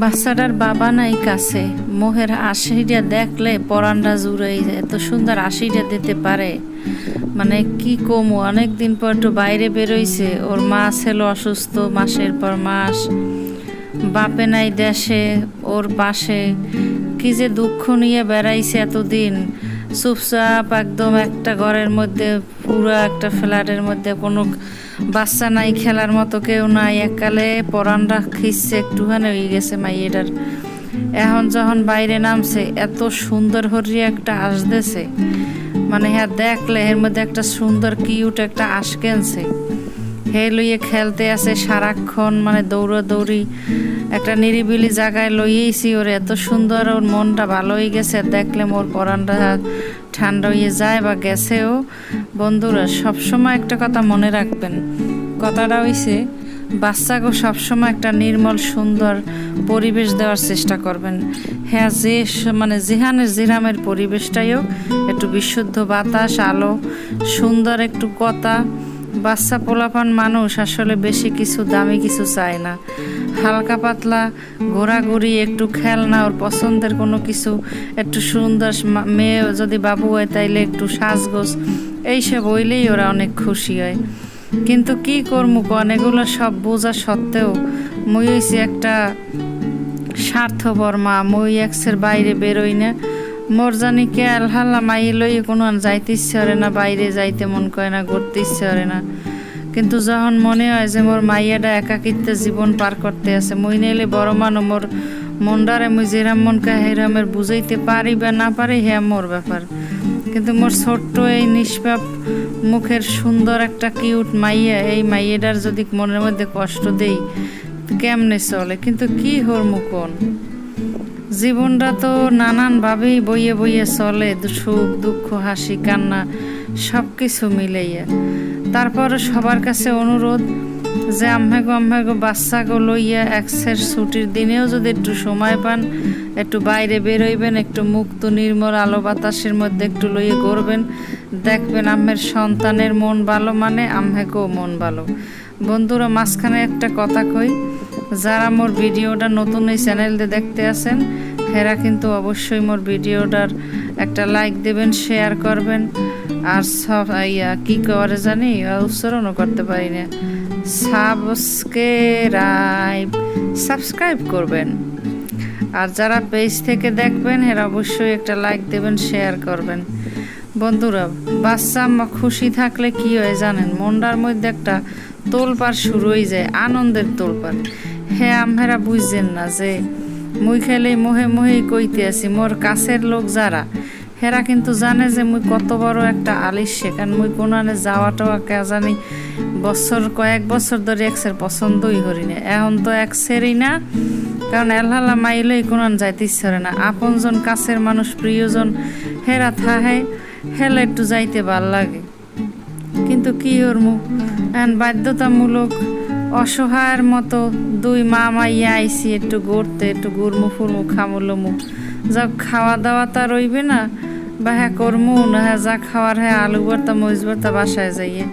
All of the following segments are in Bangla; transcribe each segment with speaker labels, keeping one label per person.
Speaker 1: বাচ্চাটার বাবা নাই কাছে। মোহের আশিটা দেখলে পরানটা জুড়েই যায় এত সুন্দর আশিটা দিতে পারে। মানে কি কমু অনেক দিন পর একটু বাইরে বেরোইছে। ওর মা ছিল অসুস্থ, মাসের পর মাস। বাপে নাই দেশে, ওর পাশে। কি যে দুঃখ নিয়ে বেড়াইছে এতদিন। চুপচাপ একদম একটা ঘরের মধ্যে, পুরো একটা ফ্ল্যাটের মধ্যে। কোনো বাচ্চা নাই, খেলার মতো কেউ নাই। এককালে পরানরা খিসছে একটুখানি, হয়ে গেছে মাইয়েটার। এখন যখন বাইরে নামছে, এত সুন্দর হরি একটা আসতেছে মানে হ্যাঁ দেখলে এর মধ্যে একটা সুন্দর কিউট একটা আশ কেনছে। হে লইয়ে খেলতে আছে সারাক্ষণ মানে দৌড়াদৌড়ি। একটা নিরিবিলি জায়গায় লইয়েছি ওর, এত সুন্দর, ওর মনটা ভালো হয়ে গেছে। দেখলে মোর পরানটা ঠান্ডা হয়ে যায় বা গেছেও বন্ধুরা, সবসময় একটা কথা মনে রাখবেন। কথাটা হইছে বাচ্চাকে সবসময় একটা নির্মল, সুন্দর পরিবেশ দেওয়ার চেষ্টা করবেন। হ্যাঁ যে মানে যেখানে জিরামের পরিবেশটাই হোক, একটু বিশুদ্ধ বাতাস, আলো, সুন্দর একটু কথা। বাচ্চা পোলাপান মানুষ আসলে বেশি কিছু দামি কিছু চায় না। হালকা পাতলা, ঘোরাঘুরি, একটু খেলনা, ওর পছন্দের কোনো কিছু, একটু সুন্দর মেয়ে যদি বাবু হয় তাইলে একটু সাজগোজ, এইসব হইলেই ওরা অনেক খুশি হয়। কিন্তু কি করব কন, এগুলো সব বোঝা সত্ত্বেও মই হইছি একটা স্বার্থপর মা, মই এক্সের বাইরে বেরোই না। মোর জানি কে আলহাল্লা মাই লই কোনো যাইতে ইচ্ছে করে না, বাইরে যাইতে মন করে না ঘুরতে ইচ্ছে করে না। কিন্তু যখন মনে হয় যে মোর মাইয়াটা একাকিত্বে জীবন পার করতে আছে, মই নিলে বড় মানু, মোর মনডারে মুই যেরাম মন কা হেরামের বুঝাইতে পারি বা না পারি হ্যাঁ মোর ব্যাপার। কিন্তু মোর ছোট্ট এই নিষ্পাপ মুখের সুন্দর একটা কিউট মাইয়া, এই মাইয়াটার যদি মনের মধ্যে কষ্ট দেই কেমনে চলে? কিন্তু কি হর মুকন জীবনটা তো নানানভাবেই বইয়ে বইয়ে চলে, সুখ, দুঃখ, হাসি, কান্না সব কিছু মিলাইয়া। তারপরে সবার কাছে অনুরোধ যে আম্মাগো আম্মাগো বাচ্চাগো লইয়া এক্সের ছুটির দিনেও যদি একটু সময় পান, একটু বাইরে বেরোইবেন, একটু মুক্ত, নির্মল, আলো বাতাসের মধ্যে একটু লইয়ে ঘুরবেন দেখবেন আম্মের সন্তানের মন ভালো মানে আম্মাকেও মন ভালো। বন্ধুরা, মাঝখানে একটা কথা কই যারা মোর ভিডিওটা নতুন এই চ্যানেলতে দেখতে আছেন, হেরা কিন্তু অবশ্যই মোর ভিডিওটার একটা লাইক দেবেন শেয়ার করবেন, আর সব, ইয়া, কি করে জানি উচ্চারণও করতে পারি না। সাবস্ক্রাইব সাবস্ক্রাইব করবেন। আর যারা পেজ থেকে দেখবেন এরা অবশ্যই একটা লাইক দেবেন শেয়ার করবেন। বন্ধুরা, বাচ্চা আম্মা খুশি থাকলে কি হয় জানেন? মন্ডার মধ্যে একটা তোলপার শুরু হয়ে যায়, আনন্দের তোলপার হ্যাঁ আম্মেরা বুঝছেন না যে মুই খেলেই মোহে মোহেই কইতে আছি, মোর কাছের লোক যারা, হেরা কিন্তু জানে যে মুই কত বড় একটা আলিশ সেখান মুই কোনানে যাওয়া টাওয়া কে জানি বছর কয়েক বছর ধরে এক্সের পছন্দই করি না। এখন তো এক্সেরই না, কারণ এলহালা মাইলেই কোনান যাইতে ইচ্ছে করে না। আপনজন কাছের মানুষ, প্রিয়জন, হেরা থাহে, হেলে একটু যাইতে ভালো লাগে। কিন্তু কি ওর মুখ বাধ্যতামূলক অসহায়ের মতো দুই মা মাইয়া আইসি, একটু গড়তে একটু গুরমু ফুরমু খামুলো মুখ যা খাওয়া দাওয়া তা রইবে না বা হ্যাঁ করমু, না হ্যাঁ যা খাওয়ার হ্যাঁ আলু ভর্তা, মরিচ ভর্তা বাসায় যাইয়ে।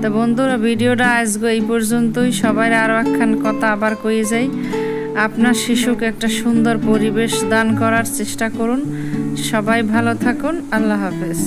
Speaker 1: তো বন্ধুরা, ভিডিওটা আসব এই পর্যন্তই। সবাই আরও একখান কথা আবার কয়ে যাই। আপনার শিশুকে একটা সুন্দর পরিবেশ দান করার চেষ্টা করুন। সবাই ভালো থাকুন। আল্লাহ হাফেজ।